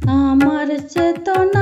আমার চেতনা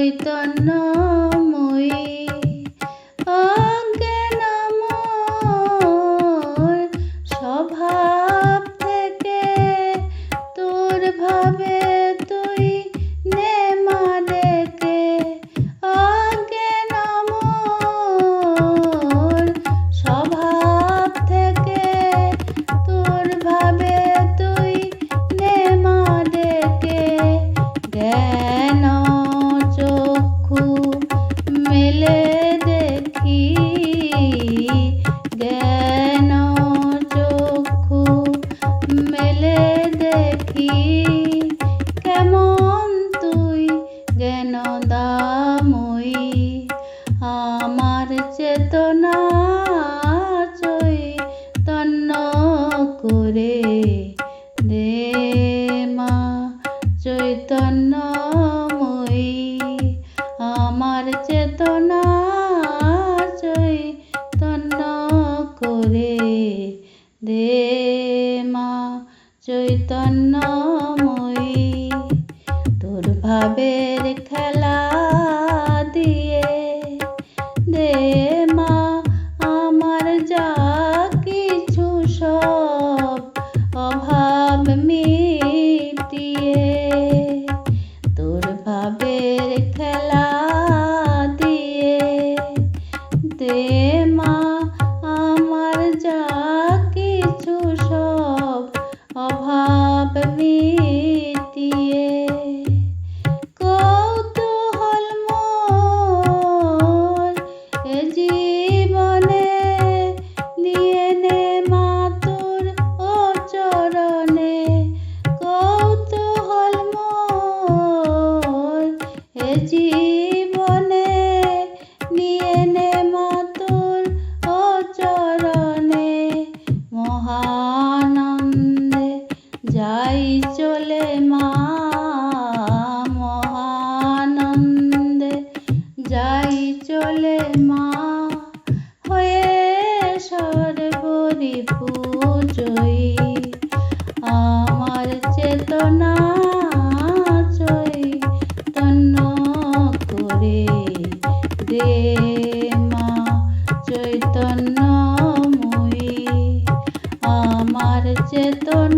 வைத்தான் কেন দামই? আমার চেতনা চই তন্ন করে দে মা চৈতন্য মই আমার চেতনা চৈতন্য করে দে মা, চৈতন্য ভাবের খেলা। জীবনে নিয়ে নে মাতুল ও চরণে। মহানন্দে যাই চলে মা, মহানন্দে যাই চলে মা। হয়ে সর্বরিপ todo